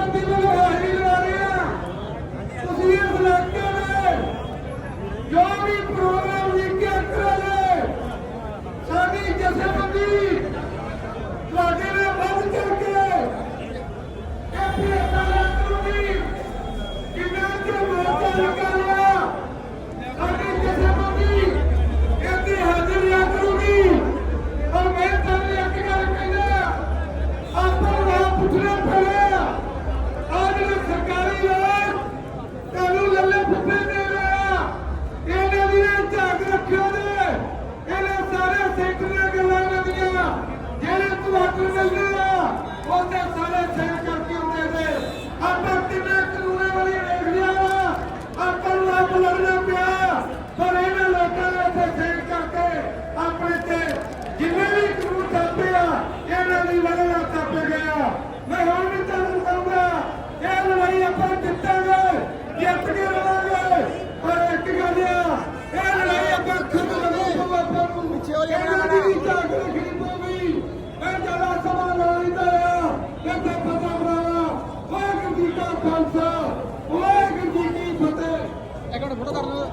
Amém. Khalsa Waheguru ji ਕੀ ਫਤਿਹ ਇੱਕ minute photo ਕਰ ਲਓ